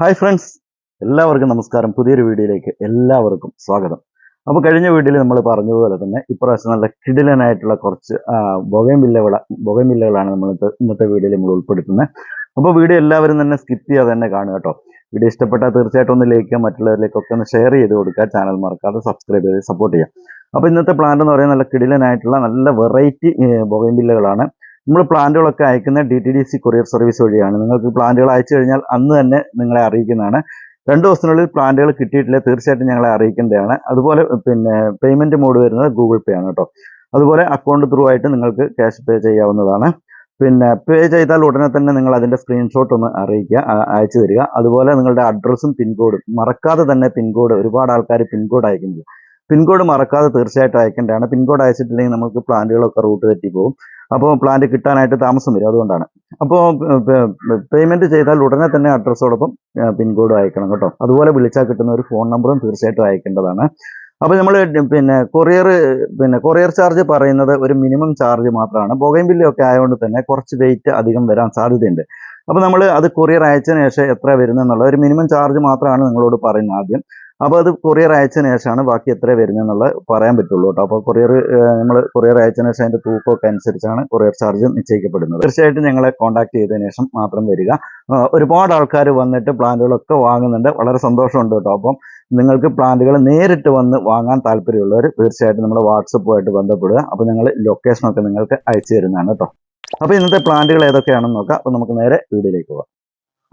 Hi friends എല്ലാവർക്കും നമസ്കാരം. പുതിയൊരു വീഡിയോയിലേക്ക് എല്ലാവർക്കും സ്വാഗതം. അപ്പോൾ കഴിഞ്ഞ വീഡിയോയിൽ നമ്മൾ പറഞ്ഞതുപോലെ തന്നെ ഇപ്രാവശ്യം നല്ല കിടിലനായിട്ടുള്ള കുറച്ച് ബൊഗൈൻ ബില്ലകളാണ് നമ്മൾ ഇന്നത്തെ വീഡിയോയിൽ നമ്മൾ ഉൾപ്പെടുത്തുന്നത് അപ്പോൾ വീഡിയോ എല്ലാവരും തന്നെ സ്കിപ്പ് ചെയ്യാതെ തന്നെ കാണുക കേട്ടോ. വീഡിയോ ഇഷ്ടപ്പെട്ടാൽ തീർച്ചയായിട്ടും ഒന്ന് ലൈക്ക് മറ്റുള്ളവരിലേക്കൊക്കെ ഒന്ന് ഷെയർ ചെയ്ത് കൊടുക്കുക. ചാനൽ മറക്കാതെ സബ്സ്ക്രൈബ് ചെയ്ത് സപ്പോർട്ട് ചെയ്യുക അപ്പോൾ ഇന്നത്തെ പ്ലാന്റ് എന്ന് പറയുന്നത് നല്ല കിടിലനായിട്ടുള്ള നല്ല വെറൈറ്റി ബൊഗൈൻ ബില്ലകളാണ് നമ്മൾ പ്ലാന്റുകളൊക്കെ അയക്കുന്ന D T D C courier service വഴിയാണ്. നിങ്ങൾക്ക് പ്ലാന്റുകൾ അയച്ചു കഴിഞ്ഞാൽ അന്ന് തന്നെ നിങ്ങളെ അറിയിക്കുന്നതാണ്. രണ്ട് ദിവസത്തിനുള്ളിൽ പ്ലാന്റുകൾ കിട്ടിയിട്ടില്ല. തീർച്ചയായിട്ടും ഞങ്ങളെ അറിയിക്കേണ്ടതാണ്. അതുപോലെ പിന്നെ പേയ്മെന്റ് മോഡ് വരുന്നത് ഗൂഗിൾ പേ ആണ് കേട്ടോ. അതുപോലെ അക്കൗണ്ട് ത്രൂ ആയിട്ട് നിങ്ങൾക്ക് ക്യാഷ് പേ ചെയ്യാവുന്നതാണ്. പിന്നെ പേ ചെയ്താൽ ഉടനെ തന്നെ നിങ്ങൾ അതിന്റെ സ്ക്രീൻഷോട്ട് ഒന്ന് അറിയിക്കുക അയച്ചു തരിക. അതുപോലെ നിങ്ങളുടെ അഡ്രസ്സും പിൻകോഡും മറക്കാതെ തന്നെ പിൻകോഡ് ഒരുപാട് ആൾക്കാർ പിൻകോഡ് അയക്കുന്നത് പിൻകോഡ് മറക്കാതെ തീർച്ചയായിട്ടും അയക്കേണ്ടതാണ് പിൻകോഡ് അയച്ചിട്ടില്ലെങ്കിൽ നമുക്ക് പ്ലാന്റുകളൊക്കെ റൂട്ട് തെറ്റി പോകും. അപ്പോൾ പ്ലാന്റ് കിട്ടാനായിട്ട് താമസം വരും. അതുകൊണ്ടാണ്. അപ്പോൾ പേയ്മെന്റ് ചെയ്താൽ ഉടനെ തന്നെ അഡ്രസ്സോടൊപ്പം പിൻകോഡ് അയക്കണം കേട്ടോ. അതുപോലെ വിളിച്ചാൽ കിട്ടുന്ന ഒരു ഫോൺ നമ്പറും തീർച്ചയായിട്ടും അയക്കേണ്ടതാണ്. അപ്പോൾ നമ്മൾ പിന്നെ കൊറിയർ പിന്നെ കൊറിയർ ചാർജ് പറയുന്നത് ഒരു മിനിമം ചാർജ് മാത്രമാണ്. ബൊഗൈൻ ബില്ലൊക്കെ ആയതുകൊണ്ട് തന്നെ കുറച്ച് വെയിറ്റ് അധികം വരാൻ സാധ്യതയുണ്ട്. അപ്പോൾ നമ്മൾ അത് കൊറിയർ അയച്ചതിന് ശേഷം എത്ര വരുന്നത് എന്നുള്ള ഒരു മിനിമം ചാർജ് മാത്രമാണ് നിങ്ങളോട് പറയുന്നത് ആദ്യം. അപ്പോൾ അത് കൊറിയർ അയച്ചതിന് ശേഷമാണ് ബാക്കി എത്ര വരുന്നത് എന്നുള്ളത് പറയാൻ പറ്റുള്ളൂ കേട്ടോ. അപ്പോൾ കൊറിയർ നമ്മൾ കൊറിയർ അയച്ചതിന് ശേഷം അതിന്റെ തൂക്കമൊക്കെ അനുസരിച്ചാണ് കൊറിയർ ചാർജ് നിശ്ചയിക്കപ്പെടുന്നത്. തീർച്ചയായിട്ടും ഞങ്ങളെ കോൺടാക്ട് ചെയ്തതിന് ശേഷം മാത്രം വരിക. ഒരുപാട് ആൾക്കാർ വന്നിട്ട് പ്ലാന്റുകളൊക്കെ വാങ്ങുന്നുണ്ട്. വളരെ സന്തോഷമുണ്ട് കേട്ടോ. അപ്പം നിങ്ങൾക്ക് പ്ലാന്റുകൾ നേരിട്ട് വന്ന് വാങ്ങാൻ താല്പര്യമുള്ളവർ തീർച്ചയായിട്ടും നമ്മുടെ വാട്സപ്പുമായിട്ട് ബന്ധപ്പെടുക. അപ്പോൾ ഞങ്ങൾ ലൊക്കേഷനൊക്കെ നിങ്ങൾക്ക് അയച്ചു തരുന്നതാണ് കേട്ടോ. അപ്പോൾ ഇന്നത്തെ പ്ലാന്റുകൾ ഏതൊക്കെയാണെന്ന് നോക്കാം. അപ്പോൾ നമുക്ക് നേരെ വീഡിയോയിലേക്ക് പോകാം.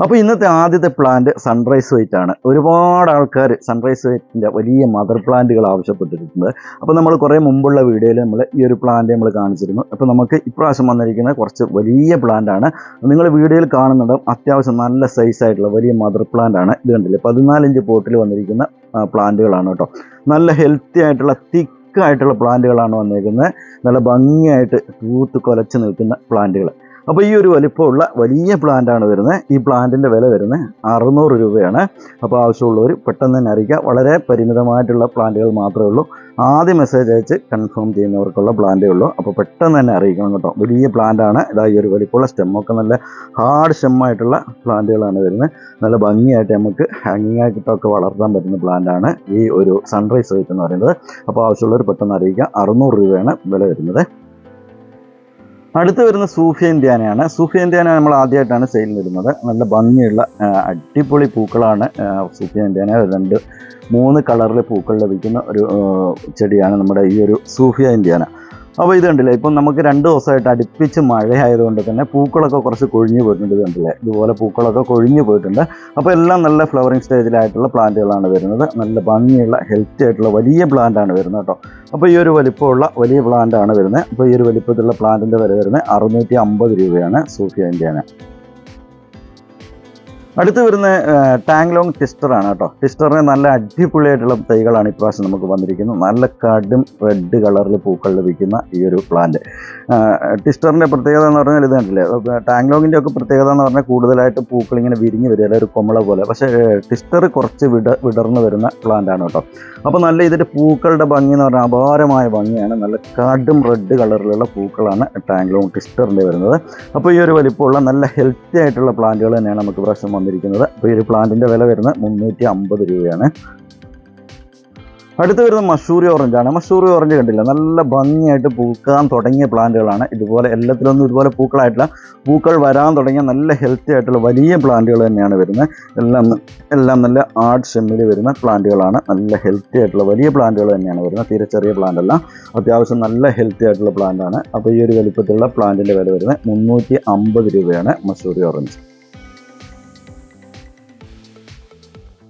അപ്പോൾ ഇന്നത്തെ ആദ്യത്തെ പ്ലാന്റ് സൺറൈസ് വൈറ്റ് ആണ്. ഒരുപാട് ആൾക്കാർ സൺറൈസ് വൈറ്റിന്റെ വലിയ മദർ പ്ലാന്റുകൾ ആവശ്യപ്പെട്ടിട്ടുണ്ട്. അപ്പോൾ നമ്മൾ കുറേ മുമ്പുള്ള വീഡിയോയിൽ നമ്മൾ ഈ ഒരു പ്ലാന്റ് നമ്മൾ കാണിച്ചിരുന്നു. അപ്പോൾ നമുക്ക് ഇപ്രാവശ്യം വന്നിരിക്കുന്ന കുറച്ച് വലിയ പ്ലാന്റ് ആണ്. നിങ്ങൾ വീഡിയോയിൽ കാണുന്നുണ്ട് അത്യാവശ്യം നല്ല സൈസ് ആയിട്ടുള്ള വലിയ മദർ പ്ലാന്റ് ആണ് ഇത് കണ്ടില്ലേ? പതിനാലിഞ്ച് പോട്ടിൽ വന്നിരിക്കുന്ന പ്ലാന്റുകളാണ് കേട്ടോ. നല്ല ഹെൽത്തി ആയിട്ടുള്ള തിക്ക് ആയിട്ടുള്ള പ്ലാന്റുകളാണ് വന്നിരിക്കുന്നത് നല്ല ഭംഗിയായിട്ട് തൂത്ത് കൊലച്ച് നിൽക്കുന്ന പ്ലാന്റുകൾ അപ്പോൾ ഈ ഒരു വലിപ്പമുള്ള വലിയ പ്ലാന്റ് ആണ് വരുന്നത്. ഈ പ്ലാന്റിന്റെ വില വരുന്നത് അറുന്നൂറ് രൂപയാണ്. അപ്പോൾ ആവശ്യമുള്ളവർ പെട്ടെന്ന് തന്നെ അറിയിക്കുക. വളരെ പരിമിതമായിട്ടുള്ള പ്ലാന്റുകൾ മാത്രമേ ഉള്ളൂ. ആദ്യ മെസ്സേജ് അയച്ച് കൺഫേം ചെയ്യുന്നവർക്കുള്ള പ്ലാന്റേ ഉള്ളൂ. അപ്പോൾ പെട്ടെന്ന് തന്നെ അറിയിക്കണം കേട്ടോ. വലിയ പ്ലാന്റ് ആണ്. ഇതാ ഈ ഒരു വലിപ്പമുള്ള സ്റ്റെമ്മൊക്കെ നല്ല ഹാർഡ് സ്റ്റെമ്മായിട്ടുള്ള പ്ലാന്റുകളാണ് വരുന്നത്. നല്ല ഭംഗിയായിട്ട് നമുക്ക് ഹാങ്ങിങ് ആയിട്ടൊക്കെ വളർത്താൻ പറ്റുന്ന പ്ലാന്റ് ആണ് ഈ ഒരു സൺറൈസ് വെയിറ്റ് എന്ന് പറയുന്നത്. അപ്പോൾ ആവശ്യമുള്ളവർ പെട്ടെന്ന് അറിയിക്കുക. അറുന്നൂറ് രൂപയാണ് വില വരുന്നത്. അടുത്ത് വരുന്ന സൂഫിയൻ ധ്യാനയാണ്. സൂഫിയ ധ്യാന നമ്മൾ ആദ്യമായിട്ടാണ് സെയിൽ വരുന്നത് നല്ല ഭംഗിയുള്ള അടിപൊളി പൂക്കളാണ് സൂഫിയൻ ധ്യാന. രണ്ട് മൂന്ന് കളറിൽ പൂക്കൾ ലഭിക്കുന്ന ഒരു ചെടിയാണ് നമ്മുടെ ഈ ഒരു സൂഫിയ ഇന്ത്യാന അപ്പോൾ ഇത് കണ്ടില്ലേ? ഇപ്പം നമുക്ക് രണ്ട് ദിവസമായിട്ട് അടുപ്പിച്ച് മഴയായതുകൊണ്ട് തന്നെ പൂക്കളൊക്കെ കുറച്ച് കൊഴിഞ്ഞു പോയിട്ടുണ്ട്. ഇത് കണ്ടില്ലേ? ഇതുപോലെ പൂക്കളൊക്കെ കൊഴിഞ്ഞു പോയിട്ടുണ്ട്. അപ്പോൾ എല്ലാം നല്ല ഫ്ലവറിങ് സ്റ്റേജിലായിട്ടുള്ള പ്ലാന്റുകളാണ് വരുന്നത്. നല്ല ഭംഗിയുള്ള ഹെൽത്തി ആയിട്ടുള്ള വലിയ പ്ലാന്റാണ് വരുന്നത് കേട്ടോ. അപ്പോൾ ഈ ഒരു വലിപ്പമുള്ള വലിയ പ്ലാന്റാണ് വരുന്നത്. അപ്പോൾ ഈ ഒരു വലിപ്പത്തിലുള്ള പ്ലാന്റിന്റെ വില വരുന്നത് അറുന്നൂറ്റി അമ്പത് രൂപയാണ് സൂഫിയ ഇന്ത്യാന അടുത്ത് വരുന്ന ടാങ്ലോങ് ടിസ്റ്ററാണ് കേട്ടോ. ടിസ്റ്ററിന് നല്ല അടിപൊളിയായിട്ടുള്ള തൈകളാണ് ഇപ്രാവശ്യം നമുക്ക് വന്നിരിക്കുന്നത്. നല്ല കടും റെഡ് കളറിൽ പൂക്കൾ ലഭിക്കുന്ന ഈ ഒരു പ്ലാന്റ് ടിസ്റ്ററിന്റെ പ്രത്യേകത എന്ന് പറഞ്ഞാൽ ഇത് കണ്ടില്ലേ? ടാങ്ലോങ്ങിന്റെ ഒക്കെ പ്രത്യേകത എന്ന് പറഞ്ഞാൽ കൂടുതലായിട്ട് പൂക്കൾ ഇങ്ങനെ വിരിഞ്ഞ് വരിക അല്ലെ ഒരു പോലെ. പക്ഷേ ടിസ്റ്റർ കുറച്ച് വിട വിടർന്ന് വരുന്ന പ്ലാന്റ് ആണ് കേട്ടോ. അപ്പോൾ നല്ല ഇതിന്റെ പൂക്കളുടെ ഭംഗി എന്ന് പറഞ്ഞാൽ അപാരമായ ഭംഗിയാണ്. നല്ല കടും റെഡ് കളറിലുള്ള പൂക്കളാണ് ടാങ്ലോങ് ടിസ്റ്ററിന്റെ വരുന്നത്. അപ്പോൾ ഈ ഒരു വലിപ്പമുള്ള നല്ല ഹെൽത്തി ആയിട്ടുള്ള പ്ലാന്റുകൾ തന്നെയാണ് നമുക്ക് പ്രാവശ്യം വന്നിരിക്കുന്നത്. അപ്പോൾ ഈ ഒരു പ്ലാന്റിന്റെ വില വരുന്നത് മുന്നൂറ്റി അമ്പത് രൂപയാണ്. അടുത്ത് വരുന്നത് മഷൂറി ഓറഞ്ച് ആണ്. മഷൂറി ഓറഞ്ച് കണ്ടില്ല? നല്ല ഭംഗിയായിട്ട് പൂക്കാൻ തുടങ്ങിയ പ്ലാന്റുകളാണ്. ഇതുപോലെ എല്ലാത്തിലൊന്നും ഇതുപോലെ പൂക്കളായിട്ടുള്ള പൂക്കൾ വരാൻ തുടങ്ങിയ നല്ല ഹെൽത്തി ആയിട്ടുള്ള വലിയ പ്ലാന്റുകൾ തന്നെയാണ് വരുന്നത്. എല്ലാം എല്ലാം നല്ല ആർട്ട് ഷെമ്മിൽ വരുന്ന പ്ലാന്റുകളാണ്. നല്ല ഹെൽത്തി ആയിട്ടുള്ള വലിയ പ്ലാന്റുകൾ തന്നെയാണ് വരുന്നത്. തീരെ ചെറിയ പ്ലാന്റ് അല്ല. അത്യാവശ്യം നല്ല ഹെൽത്തി ആയിട്ടുള്ള പ്ലാന്റാണ് അപ്പോൾ ഈ ഒരു വലിപ്പത്തിലുള്ള പ്ലാന്റിന്റെ വില വരുന്നത് മുന്നൂറ്റി രൂപയാണ് മഷൂറി ഓറഞ്ച്.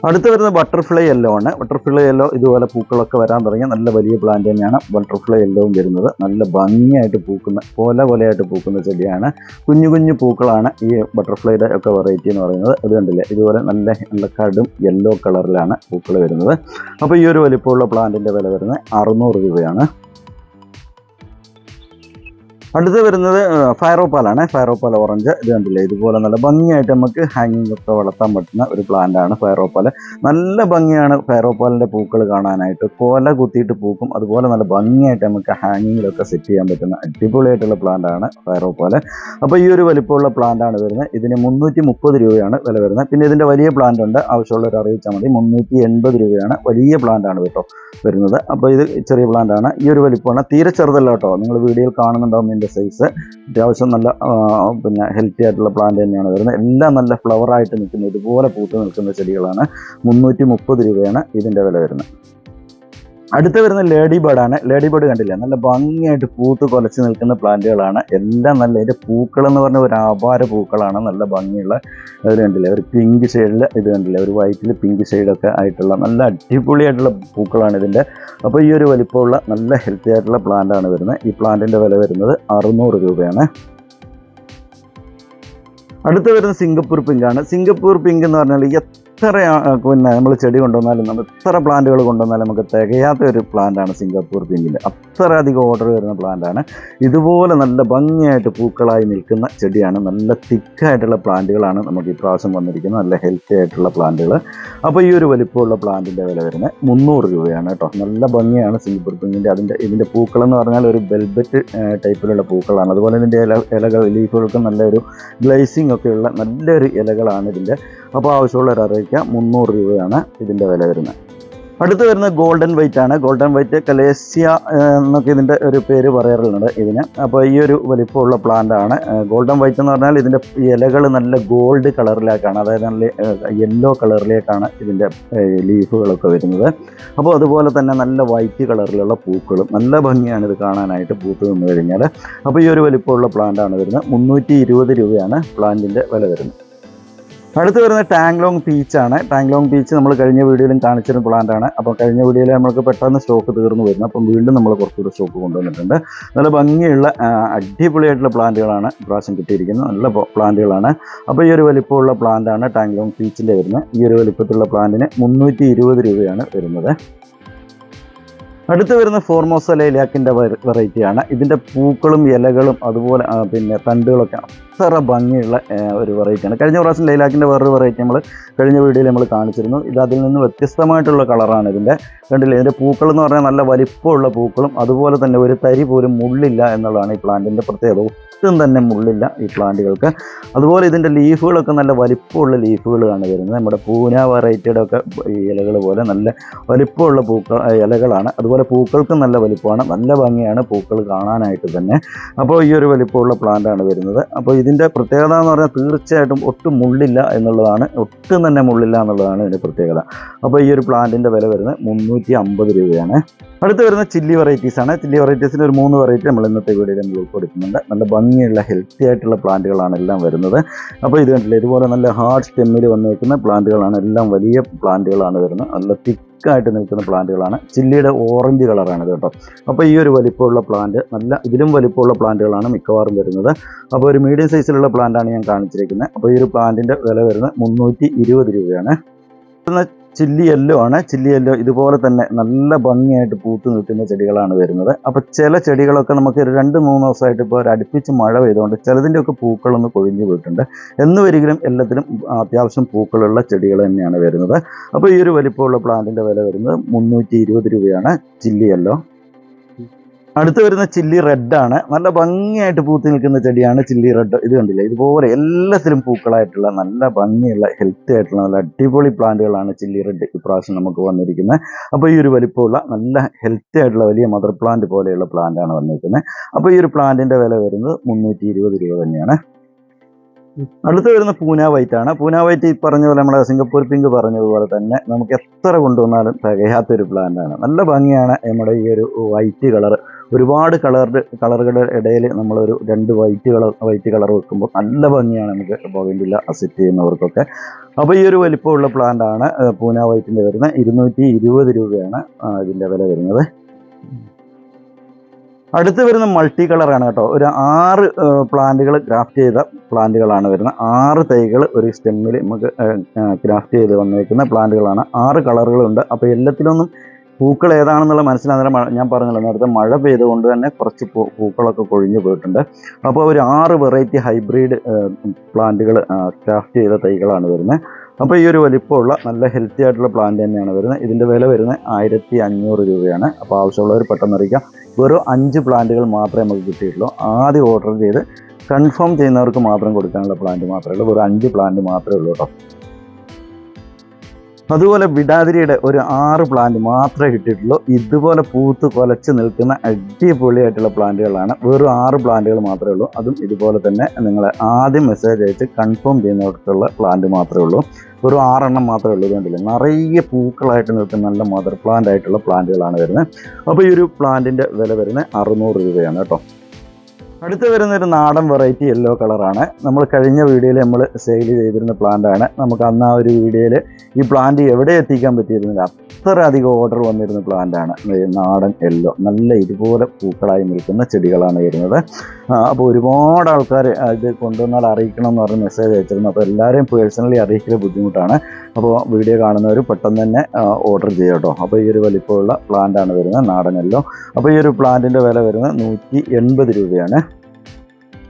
അടുത്ത് വരുന്ന ബട്ടർഫ്ലൈ യെല്ലോ ആണ്. ബട്ടർഫ്ലൈ യെല്ലോ ഇതുപോലെ പൂക്കളൊക്കെ വരാൻ തുടങ്ങിയ നല്ല വലിയ പ്ലാന്റ് തന്നെയാണ്. ബട്ടർഫ്ലൈ യെല്ലോവും വരുന്നത്. നല്ല ഭംഗിയായിട്ട് പൂക്കുന്ന പോലെ പോലെയായിട്ട് പൂക്കുന്ന ചെടിയാണ്. കുഞ്ഞു കുഞ്ഞു പൂക്കളാണ് ഈ ബട്ടർഫ്ലൈയുടെ ഒക്കെ വെറൈറ്റി എന്ന് പറയുന്നത്. അത് കണ്ടില്ലേ? ഇതുപോലെ നല്ല നല്ല കടും യെല്ലോ കളറിലാണ് പൂക്കൾ വരുന്നത്. അപ്പോൾ ഈ ഒരു വലിപ്പമുള്ള പ്ലാന്റിന്റെ വില വരുന്നത് അറുന്നൂറ് രൂപയാണ്. അടുത്ത് വരുന്നത് ഫയറോപ്പാലാണ് ഫയറോപ്പാൽ ഓറഞ്ച് ഇത് കണ്ടില്ലേ? ഇതുപോലെ നല്ല ഭംഗിയായിട്ട് നമുക്ക് ഹാങ്ങിങ് ഒക്കെ വളർത്താൻ പറ്റുന്ന ഒരു പ്ലാന്റ് ആണ് ഫയറോപ്പാൽ നല്ല ഭംഗിയാണ് ഫയറോപ്പാലിന്റെ പൂക്കൾ കാണാനായിട്ട്. കോല കുത്തിയിട്ട് പൂക്കും. അതുപോലെ നല്ല ഭംഗിയായിട്ട് നമുക്ക് ഹാങ്ങിങ്ങിലൊക്കെ സെറ്റ് ചെയ്യാൻ പറ്റുന്ന അടിപൊളിയായിട്ടുള്ള പ്ലാന്റ് ആണ് ഫയറോപ്പാൽ അപ്പോൾ ഈ ഒരു വലിപ്പമുള്ള പ്ലാന്റ് ആണ് വരുന്നത്. ഇതിന് മുന്നൂറ്റി മുപ്പത് രൂപയാണ് വില വരുന്നത്. പിന്നെ ഇതിന്റെ വലിയ പ്ലാന്റ് ഉണ്ട്. ആവശ്യമുള്ളവർ അറിയിച്ചാൽ മതി. മുന്നൂറ്റി എൺപത് രൂപയാണ് വലിയ പ്ലാന്റ് ആണ് കേട്ടോ വരുന്നത്. അപ്പോൾ ഇത് ചെറിയ പ്ലാന്റ് ആണ്. ഈ ഒരു വലിപ്പമാണ്. തീരെ ചെറുതല്ല കേട്ടോ. നിങ്ങൾ വീഡിയോയിൽ കാണുന്നുണ്ടാവും ഇതിന്റെ സൈസ് അത്യാവശ്യം നല്ല പിന്നെ ഹെൽത്തി ആയിട്ടുള്ള പ്ലാന്റ് തന്നെയാണ് വരുന്നത്. എല്ലാം നല്ല ഫ്ലവറായിട്ട് നിൽക്കുന്ന ഇതുപോലെ പൂത്ത് നിൽക്കുന്ന ചെടികളാണ്. മുന്നൂറ്റി മുപ്പത് രൂപയാണ് ഇതിന്റെ വില വരുന്നത്. അടുത്ത് വരുന്ന ലേഡി ബേർഡ് ആണ്. ലേഡി ബേർഡ് കണ്ടില്ല? നല്ല ഭംഗിയായിട്ട് പൂത്ത് കൊലച്ച് നിൽക്കുന്ന പ്ലാന്റുകളാണ്. എല്ലാം നല്ല പൂക്കൾ എന്ന് പറഞ്ഞ ഒരു അപാര പൂക്കളാണ്. നല്ല ഭംഗിയുള്ള ഇത് കണ്ടില്ല? ഒരു പിങ്ക് ഷെയ്ഡിൽ ഇത് കണ്ടില്ല? ഒരു വൈറ്റിൽ പിങ്ക് ഷെയ്ഡൊക്കെ ആയിട്ടുള്ള നല്ല അടിപൊളിയായിട്ടുള്ള പൂക്കളാണ് ഇതിന്റെ അപ്പോൾ ഈ ഒരു വലിപ്പമുള്ള നല്ല ഹെൽത്തി ആയിട്ടുള്ള പ്ലാന്റാണ് വരുന്നത്. ഈ പ്ലാന്റിന്റെ വില വരുന്നത് അറുന്നൂറ് രൂപയാണ്. അടുത്ത് വരുന്ന സിംഗപ്പൂർ പിങ്കാണ് സിംഗപ്പൂർ പിങ്ക് എന്ന് പറഞ്ഞാൽ എത്ര പിന്നെ നമ്മൾ ചെടി കൊണ്ടുവന്നാലും നമ്മൾ എത്ര പ്ലാന്റുകൾ കൊണ്ടുവന്നാലും നമുക്ക് തികയാത്ത ഒരു പ്ലാന്റാണ് സിംഗപ്പൂർ പിങ്കിന്റെ. അത്ര അധികം ഓർഡർ വരുന്ന പ്ലാന്റാണ് ഇതുപോലെ നല്ല ഭംഗിയായിട്ട് പൂക്കളായി നിൽക്കുന്ന ചെടിയാണ്. നല്ല തിക്കായിട്ടുള്ള പ്ലാന്റുകളാണ് നമുക്ക് ഈ പ്രാവശ്യം വന്നിരിക്കുന്നത്. നല്ല ഹെൽത്തി ആയിട്ടുള്ള പ്ലാന്റുകൾ. അപ്പോൾ ഈ ഒരു വലിപ്പമുള്ള പ്ലാന്റിന്റെ വില വരുന്നത് മുന്നൂറ് രൂപയാണ് കേട്ടോ. നല്ല ഭംഗിയാണ് സിംഗപ്പൂർ പിങ്കിന്റെ. അതിന്റെ ഇതിന്റെ പൂക്കളെന്ന് പറഞ്ഞാൽ ഒരു വെൽബറ്റ് ടൈപ്പിലുള്ള പൂക്കളാണ്. അതുപോലെ ഇതിന്റെ ഇല ഇലകൾ ലീഫുകൾക്ക് നല്ലൊരു ഗ്ലേസിംഗ് ഒക്കെയുള്ള നല്ലൊരു ഇലകളാണ് ഇതിന്റെ. അപ്പോൾ ആവശ്യമുള്ള ആവശ്യമുള്ളവർ അറിയിക്കുക മുന്നൂറ് രൂപയാണ് ഇതിന്റെ വില വരുന്നത്. അടുത്ത് വരുന്നത് ഗോൾഡൻ വൈറ്റ് ആണ്. ഗോൾഡൻ വൈറ്റ് കലേസ്യ എന്നൊക്കെ ഇതിന്റെ ഒരു പേര് പറയാറുണ്ട് ഇതിന്. അപ്പോൾ ഈ ഒരു വലിപ്പമുള്ള പ്ലാന്റ് ആണ്. ഗോൾഡൻ വൈറ്റ് എന്ന് പറഞ്ഞാൽ ഇതിന്റെ ഇലകൾ നല്ല ഗോൾഡ് കളറിലേക്കാണ് അതായത് നല്ല യെല്ലോ കളറിലേക്കാണ് ഇതിന്റെ ലീഫുകളൊക്കെ വരുന്നത്. അപ്പോൾ അതുപോലെ തന്നെ നല്ല വൈറ്റ് കളറിലുള്ള പൂക്കളും നല്ല ഭംഗിയാണ് ഇത് കാണാനായിട്ട് പൂത്ത് നിന്ന് കഴിഞ്ഞാൽ അപ്പോൾ ഈ ഒരു വലിപ്പമുള്ള പ്ലാന്റ് ആണ് വരുന്നത്. മുന്നൂറ്റി രൂപയാണ് പ്ലാന്റിന്റെ വില വരുന്നത്. അടുത്ത് വരുന്ന ടാങ്ലോങ് ബീച്ചാണ് ടാങ്ലോങ് ബീച്ച് നമ്മൾ കഴിഞ്ഞ വീഡിയോയിലും കാണിച്ചിരുന്ന പ്ലാന്റ് ആണ് അപ്പോൾ കഴിഞ്ഞ വീഡിയോയിൽ നമുക്ക് പെട്ടെന്ന് സ്റ്റോക്ക് തീർന്നു വരുന്നു. അപ്പം വീണ്ടും നമ്മൾ കുറച്ചുകൂടി സ്റ്റോക്ക് കൊണ്ടുവന്നിട്ടുണ്ട്. നല്ല ഭംഗിയുള്ള അടിപൊളിയായിട്ടുള്ള പ്ലാന്റുകളാണ് പ്രാവശ്യം കിട്ടിയിരിക്കുന്നത്. നല്ല പ്ലാന്റുകളാണ്. അപ്പോൾ ഈ ഒരു വലിപ്പമുള്ള പ്ലാന്റാണ് ടാങ്ലോങ് ബീച്ചിന്റെ വരുന്നത്. ഈ ഒരു വലിപ്പത്തിലുള്ള പ്ലാന്റിന് മുന്നൂറ്റി രൂപയാണ് വരുന്നത്. അടുത്ത് വരുന്ന ഫോർമോസ ലൈലാക്കിന്റെ വെറൈറ്റിയാണ്. ഇതിന്റെ പൂക്കളും ഇലകളും അതുപോലെ പിന്നെ തണ്ടുകളൊക്കെ അത്ര ഭംഗിയുള്ള ഒരു വെറൈറ്റിയാണ്. കഴിഞ്ഞ പ്രാവശ്യം ലൈലാക്കിന്റെ വേറൊരു വെറൈറ്റി നമ്മൾ കഴിഞ്ഞ വീഡിയോയിൽ നമ്മൾ കാണിച്ചിരുന്നു. ഇത് അതിൽ നിന്ന് വ്യത്യസ്തമായിട്ടുള്ള കളറാണ് ഇതിന്റെ. കണ്ടില്ലേ ഇതിന്റെ പൂക്കൾ എന്ന് പറഞ്ഞാൽ നല്ല വലിപ്പമുള്ള പൂക്കളും അതുപോലെ തന്നെ ഒരു തരി പോലും മുള്ളില്ല എന്നുള്ളതാണ് ഈ പ്ലാന്റിന്റെ പ്രത്യേകത. ഒട്ടും തന്നെ മുള്ളില്ല ഈ പ്ലാന്റുകൾക്ക്. അതുപോലെ ഇതിന്റെ ലീഫുകളൊക്കെ നല്ല വലിപ്പമുള്ള ലീഫുകളാണ് വരുന്നത്. നമ്മുടെ പൂന വെറൈറ്റിയുടെ ഒക്കെ ഇലകൾ പോലെ നല്ല വലിപ്പമുള്ള പൂക്കൾ ഇലകളാണ്. അതുപോലെ പൂക്കൾക്കും നല്ല വലിപ്പമാണ്. നല്ല ഭംഗിയാണ് പൂക്കൾ കാണാനായിട്ട് തന്നെ. അപ്പോൾ ഈ ഒരു വലിപ്പമുള്ള പ്ലാന്റ് ആണ് വരുന്നത്. അപ്പോൾ ഇതിന്റെ പ്രത്യേകത എന്ന് പറഞ്ഞാൽ തീർച്ചയായിട്ടും ഒട്ടും മുള്ളില്ല എന്നുള്ളതാണ്. ഒട്ടും തന്നെ മുള്ളില്ല എന്നുള്ളതാണ് ഇതിന്റെ പ്രത്യേകത. അപ്പോൾ ഈ ഒരു പ്ലാന്റിന്റെ വില വരുന്നത് മുന്നൂറ്റി അമ്പത് രൂപയാണ്. അടുത്ത് വരുന്ന ചില്ലി വെറൈറ്റീസ് ആണ്. ചില്ലി വെറൈറ്റീസിന് ഒരു മൂന്ന് വെറൈറ്റി നമ്മൾ ഇന്നത്തെ വീഡിയോയിൽ നമ്മൾ ഉൾപ്പെടുത്തുന്നുണ്ട്. നല്ല ഭംഗിയുള്ള ഹെൽത്തി ആയിട്ടുള്ള പ്ലാന്റുകളാണ് എല്ലാം വരുന്നത്. അപ്പോൾ ഇത് കണ്ടില്ലേ ഇതുപോലെ നല്ല ഹാർഡ് സ്റ്റെമ്മിൽ വന്നേക്കുന്ന പ്ലാന്റുകളാണ് എല്ലാം വലിയ പ്ലാന്റുകളാണ് വരുന്നത്. നല്ല തിക്കായിട്ട് നിൽക്കുന്ന പ്ലാന്റുകളാണ്. ചില്ലിയുടെ ഓറഞ്ച് കളറാണ് കേട്ടോ. അപ്പോൾ ഈ ഒരു വലിപ്പമുള്ള പ്ലാന്റ് നല്ല ഇതിലും വലിപ്പമുള്ള പ്ലാന്റുകളാണ് മിക്കവാറും വരുന്നത്. അപ്പോൾ ഒരു മീഡിയം സൈസിലുള്ള പ്ലാന്റാണ് ഞാൻ കാണിച്ചിരിക്കുന്നത്. അപ്പോൾ ഈ ഒരു പ്ലാന്റിന്റെ വില വരുന്നത് മുന്നൂറ്റി രൂപയാണ്. ചില്ലി യെല്ലോ ആണ്. ചില്ലി യെല്ലോ ഇതുപോലെ തന്നെ നല്ല ഭംഗിയായിട്ട് പൂത്ത് നിൽക്കുന്ന ചെടികളാണ് വരുന്നത്. അപ്പോൾ ചില ചെടികളൊക്കെ നമുക്ക് രണ്ട് മൂന്ന് ദിവസമായിട്ട് ഇപ്പോൾ അടുപ്പിച്ച് മഴ പെയ്തുകൊണ്ട് ചിലതിന്റെയൊക്കെ പൂക്കളൊന്ന് കൊഴിഞ്ഞു പോയിട്ടുണ്ട്. എന്ന് വരികിലും എല്ലാത്തിലും അത്യാവശ്യം പൂക്കളുള്ള ചെടികൾ തന്നെയാണ് വരുന്നത്. അപ്പോൾ ഈ ഒരു വലിപ്പമുള്ള പ്ലാന്റിന്റെ വില വരുന്നത് മുന്നൂറ്റി രൂപയാണ് ചില്ലി യെല്ലോ അടുത്ത് വരുന്ന ചില്ലി റെഡാണ് നല്ല ഭംഗിയായിട്ട് പൂത്ത് നിൽക്കുന്ന ചെടിയാണ് ചില്ലി റെഡ് ഇത് കണ്ടില്ല? ഇതുപോലെ എല്ലാത്തിലും പൂക്കളായിട്ടുള്ള നല്ല ഭംഗിയുള്ള ഹെൽത്തി ആയിട്ടുള്ള നല്ല അടിപൊളി പ്ലാന്റുകളാണ് ചില്ലി റെഡ് ഇപ്രാവശ്യം നമുക്ക് വന്നിരിക്കുന്നത്. അപ്പോൾ ഈ ഒരു വലിപ്പമുള്ള നല്ല ഹെൽത്തി ആയിട്ടുള്ള വലിയ മദർ പ്ലാന്റ് പോലെയുള്ള പ്ലാന്റാണ് വന്നിരിക്കുന്നത്. അപ്പോൾ ഈ ഒരു പ്ലാന്റിന്റെ വില വരുന്നത് മുന്നൂറ്റി രൂപ തന്നെയാണ്. അടുത്ത് വരുന്ന പൂന വൈറ്റ് ആണ്. പൂന വൈറ്റ് ഈ പറഞ്ഞ പോലെ നമ്മുടെ സിംഗപ്പൂർ പിങ്ക് പറഞ്ഞതുപോലെ തന്നെ നമുക്ക് എത്ര കൊണ്ടുവന്നാലും തികയാത്തൊരു പ്ലാന്റ് ആണ്. നല്ല ഭംഗിയാണ് നമ്മുടെ ഈ ഒരു വൈറ്റ് കളർ. ഒരുപാട് കളറുടെ കളറുകളുടെ ഇടയിൽ നമ്മളൊരു രണ്ട് വൈറ്റ് കളർ വൈറ്റ് കളർ വെക്കുമ്പോൾ നല്ല ഭംഗിയാണ് നമുക്ക് പോകേണ്ടില്ല അസെറ്റ് ചെയ്യുന്നവർക്കൊക്കെ. അപ്പോൾ ഈ ഒരു വലിപ്പമുള്ള പ്ലാന്റ് ആണ് പൂനാ വൈറ്റിന്റെ വരുന്നത്. ഇരുന്നൂറ്റി രൂപയാണ് ഇതിന്റെ വില വരുന്നത്. അടുത്ത് വരുന്ന മൾട്ടി കളറാണ് കേട്ടോ. ഒരു ആറ് പ്ലാന്റുകൾ ഗ്രാഫ്റ്റ് ചെയ്ത പ്ലാന്റുകളാണ് വരുന്നത്. ആറ് തൈകൾ ഒരു സ്റ്റെമ്മിൽ നമുക്ക് ഗ്രാഫ്റ്റ് ചെയ്ത് വന്നേക്കുന്ന പ്ലാന്റുകളാണ് ആറ് കളറുകളുണ്ട് അപ്പോൾ എല്ലാത്തിലൊന്നും പൂക്കൾ ഏതാണെന്നുള്ള മനസ്സിലാകുന്ന ഞാൻ പറഞ്ഞല്ലോ നേരത്തെ മഴ പെയ്തുകൊണ്ട് തന്നെ കുറച്ച് പൂക്കളൊക്കെ കൊഴിഞ്ഞു പോയിട്ടുണ്ട്. അപ്പോൾ ഒരു ആറ് വെറൈറ്റി ഹൈബ്രിഡ് പ്ലാന്റുകൾ ക്രാഫ്റ്റ് ചെയ്ത തൈകളാണ് വരുന്നത്. അപ്പോൾ ഈ ഒരു വലിപ്പമുള്ള നല്ല ഹെൽത്തി ആയിട്ടുള്ള പ്ലാന്റ് തന്നെയാണ് വരുന്നത്. ഇതിന്റെ വില വരുന്നത് ആയിരത്തി അഞ്ഞൂറ് രൂപയാണ്. അപ്പോൾ ആവശ്യമുള്ളവർ പെട്ടെന്ന് അറിയിക്കാം. വെറും അഞ്ച് പ്ലാന്റുകൾ മാത്രമേ നമുക്ക് കിട്ടിയിട്ടുള്ളൂ. ആദ്യം ഓർഡർ ചെയ്ത് കൺഫേം ചെയ്യുന്നവർക്ക് മാത്രം കൊടുക്കാനുള്ള പ്ലാന്റ് മാത്രമേ ഉള്ളൂ. വെറും അഞ്ച് പ്ലാന്റ് മാത്രമേ ഉള്ളൂ കേട്ടോ അതുപോലെ വിടാതിരിയുടെ ഒരു ആറ് പ്ലാന്റ് മാത്രമേ കിട്ടിയിട്ടുള്ളൂ. ഇതുപോലെ പൂത്ത് കൊലച്ച് നിൽക്കുന്ന അടിപൊളിയായിട്ടുള്ള പ്ലാന്റുകളാണ് വെറും ആറ് പ്ലാന്റുകൾ മാത്രമേ ഉള്ളൂ. അതും ഇതുപോലെ തന്നെ നിങ്ങൾ ആദ്യം മെസ്സേജ് അയച്ച് കൺഫേം ചെയ്യുന്നവർക്കുള്ള പ്ലാന്റ് മാത്രമേ ഉള്ളൂ. ഒരു ആറെണ്ണം മാത്രമേ ഉള്ളൂ ഇതുകൊണ്ടില്ല. നിറയെ പൂക്കളായിട്ട് നിൽക്കുന്ന നല്ല മദർ പ്ലാന്റ് ആയിട്ടുള്ള പ്ലാന്റുകളാണ് വരുന്നത്. അപ്പോൾ ഈ ഒരു പ്ലാന്റിന്റെ വില വരുന്നത് അറുന്നൂറ് രൂപയാണ് കേട്ടോ. അടുത്ത് വരുന്ന ഒരു നാടൻ വെറൈറ്റി യെല്ലോ കളറാണ് നമ്മൾ കഴിഞ്ഞ വീഡിയോയിൽ നമ്മൾ സെയിൽ ചെയ്തിരുന്ന പ്ലാന്റ് ആണ്. നമുക്ക് അന്ന് ആ ഒരു വീഡിയോയിൽ ഈ പ്ലാന്റ് എവിടെ എത്തിക്കാൻ പറ്റിയിരുന്നില്ല. അത്ര അധികം ഓർഡർ വന്നിരുന്ന പ്ലാന്റാണ് നാടൻ യെല്ലോ നല്ല ഇതുപോലെ പൂക്കളായി നിൽക്കുന്ന ചെടികളാണ് വരുന്നത്. അപ്പോൾ ഒരുപാട് ആൾക്കാർ ഇത് കൊണ്ടുവന്നാൽ അറിയിക്കണം എന്ന് പറഞ്ഞ് മെസ്സേജ് അയച്ചിരുന്നു. അപ്പോൾ എല്ലാവരെയും പേഴ്സണലി അറിയിക്കൽ ബുദ്ധിമുട്ടാണ്. അപ്പോൾ വീഡിയോ കാണുന്നവർ പെട്ടെന്ന് തന്നെ ഓർഡർ ചെയ്യാം കേട്ടോ അപ്പോൾ ഈ ഒരു വലിപ്പമുള്ള പ്ലാന്റ് ആണ് വരുന്നത് നാടൻ യെല്ലോ അപ്പോൾ ഈ ഒരു പ്ലാന്റിന്റെ വില വരുന്നത് നൂറ്റി രൂപയാണ്.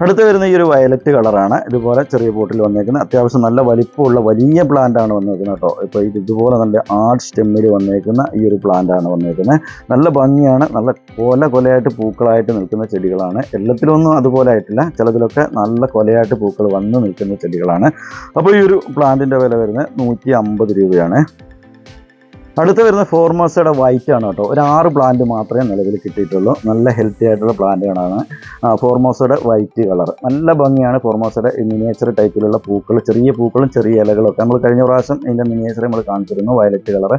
അടുത്ത് വരുന്ന ഈ ഒരു വയലറ്റ് കളറാണ്. ഇതുപോലെ ചെറിയ പോട്ടിൽ വന്നേക്കുന്നത്. അത്യാവശ്യം നല്ല വലിപ്പമുള്ള വലിയ പ്ലാന്റ് ആണ് വന്നേക്കുന്നത് കേട്ടോ. ഇപ്പോൾ ഇത് ഇതുപോലെ നല്ല ആർട്ട് സ്റ്റെമ്മിൽ വന്നേക്കുന്ന ഈ ഒരു പ്ലാന്റ് ആണ് വന്നേക്കുന്നത്. നല്ല ഭംഗിയാണ്. നല്ല കൊല കൊലയായിട്ട് പൂക്കളായിട്ട് നിൽക്കുന്ന ചെടികളാണ്. എല്ലാത്തിലൊന്നും അതുപോലെ ആയിട്ടില്ല. ചിലതിലൊക്കെ നല്ല കൊലയായിട്ട് പൂക്കൾ വന്ന് നിൽക്കുന്ന ചെടികളാണ്. അപ്പോൾ ഈ ഒരു പ്ലാന്റിന്റെ വില വരുന്നത് നൂറ്റി രൂപയാണ്. അടുത്ത് വരുന്ന ഫോർമോസയുടെ വൈറ്റ് ആണ് കേട്ടോ. ഒരു ആറ് പ്ലാന്റ് മാത്രമേ നിലവിൽ കിട്ടിയിട്ടുള്ളൂ. നല്ല ഹെൽത്തി ആയിട്ടുള്ള പ്ലാന്റുകളാണ് ഫോർമോസയുടെ വൈറ്റ് കളർ. നല്ല ഭംഗിയാണ് ഫോർമോസയുടെ മിനിയേച്ചർ ടൈപ്പിലുള്ള പൂക്കൾ. ചെറിയ പൂക്കളും ചെറിയ ഇലകളൊക്കെ. നമ്മൾ കഴിഞ്ഞ പ്രാവശ്യം ഇതിന്റെ മിനിയേച്ചർ നമ്മൾ കാണിച്ചിരുന്നു വയലറ്റ് കളർ.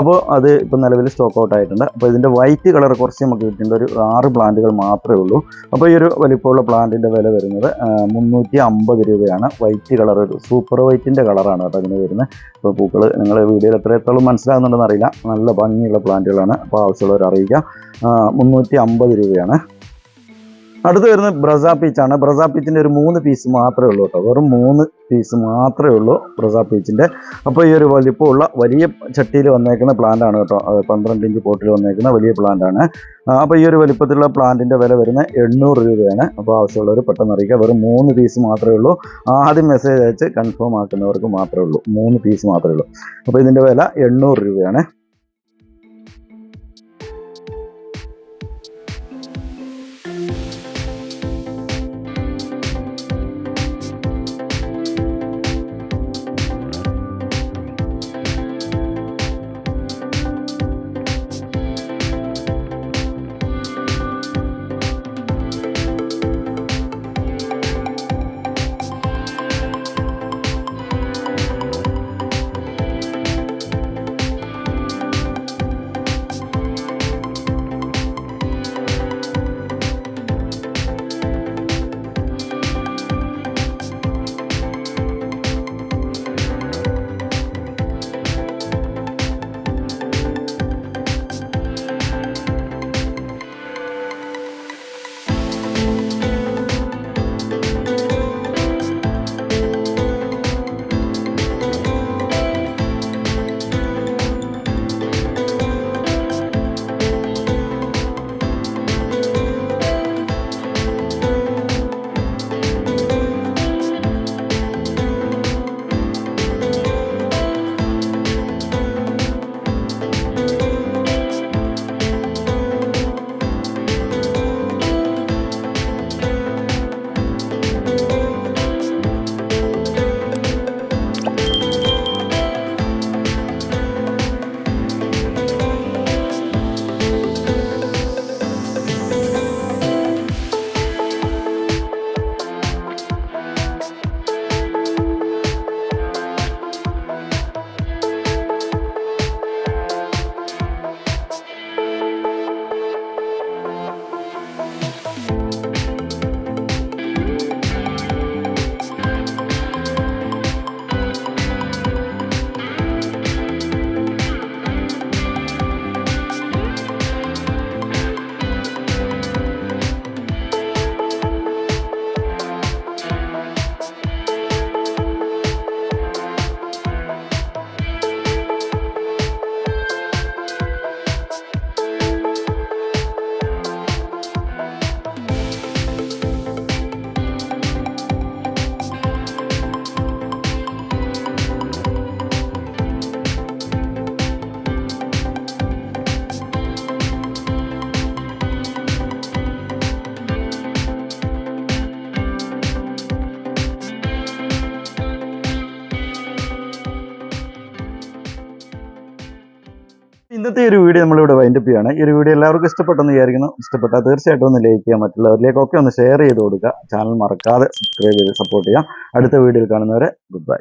അപ്പോൾ അത് ഇപ്പോൾ നിലവിൽ സ്റ്റോക്ക് ഔട്ട് ആയിട്ടുണ്ട്. അപ്പോൾ ഇതിന്റെ വൈറ്റ് കളർ കുറച്ച് നമുക്ക് കിട്ടിയിട്ടുണ്ട് ഒരു ആറ് പ്ലാന്റുകൾ മാത്രമേ ഉള്ളൂ. അപ്പോൾ ഈ ഒരു വലിപ്പമുള്ള പ്ലാന്റിന്റെ വില വരുന്നത് മുന്നൂറ്റി അമ്പത് രൂപയാണ്. വൈറ്റ് കളർ ഒരു സൂപ്പർ വൈറ്റിന്റെ കളറാണ് കേട്ടോ അതിന് വരുന്നത്. ഇപ്പോൾ പൂക്കൾ നിങ്ങൾ വീഡിയോയിൽ എത്രത്തോളം അറിയില്ല. നല്ല ഭംഗിയുള്ള പ്ലാന്റുകളാണ് അപ്പോൾ ആവശ്യമുള്ളവർ അറിയിക്കുക മുന്നൂറ്റി അമ്പത് രൂപയാണ്. അടുത്ത് വരുന്നത് ബ്രസ പീച്ചാണ് ബ്രസ പീച്ചിന്റെ ഒരു മൂന്ന് പീസ് മാത്രമേ ഉള്ളൂ കേട്ടോ. വെറും മൂന്ന് പീസ് മാത്രമേ ഉള്ളൂ ബ്രസ പീച്ചിന്റെ അപ്പോൾ ഈ ഒരു വലിപ്പമുള്ള വലിയ ചട്ടിയിൽ വന്നേക്കുന്ന പ്ലാന്റ് ആണ് കേട്ടോ. പന്ത്രണ്ട് ഇഞ്ച് പോട്ടിൽ വന്നേക്കുന്ന വലിയ പ്ലാന്റ് ആണ്. അപ്പോൾ ഈ ഒരു വലിപ്പത്തിലുള്ള പ്ലാന്റിന്റെ വില വരുന്നത് എണ്ണൂറ് രൂപയാണ്. അപ്പോൾ ആവശ്യമുള്ളവർ പെട്ടെന്ന് അറിയിക്കുക. വെറും മൂന്ന് പീസ് മാത്രമേ ഉള്ളൂ. ആദ്യം മെസ്സേജ് അയച്ച് കൺഫേം ആക്കുന്നവർക്ക് മാത്രമേ ഉള്ളൂ. മൂന്ന് പീസ് മാത്രമേ ഉള്ളൂ. അപ്പോൾ ഇതിന്റെ വില എണ്ണൂറ് രൂപയാണ്. ഇന്നത്തെ ഒരു വീഡിയോ നമ്മളിവിടെ വൈൻഡപ്പ് ചെയ്യാണ്. ഈ ഒരു വീഡിയോ എല്ലാവർക്കും ഇഷ്ടപ്പെട്ടെന്ന് വിചാരിക്കുന്നു. ഇഷ്ടപ്പെട്ടാൽ തീർച്ചയായിട്ടും ഒന്ന് ലൈക്ക് ചെയ്യുക മറ്റുള്ളവരിലേക്കൊക്കെ ഒന്ന് ഷെയർ ചെയ്ത് കൊടുക്കുക. ചാനൽ മറക്കാതെ സബ്സ്ക്രൈബ് ചെയ്ത് സപ്പോർട്ട് ചെയ്യുക. അടുത്ത വീഡിയോയിൽ കാണുന്നവരെ ഗുഡ് ബൈ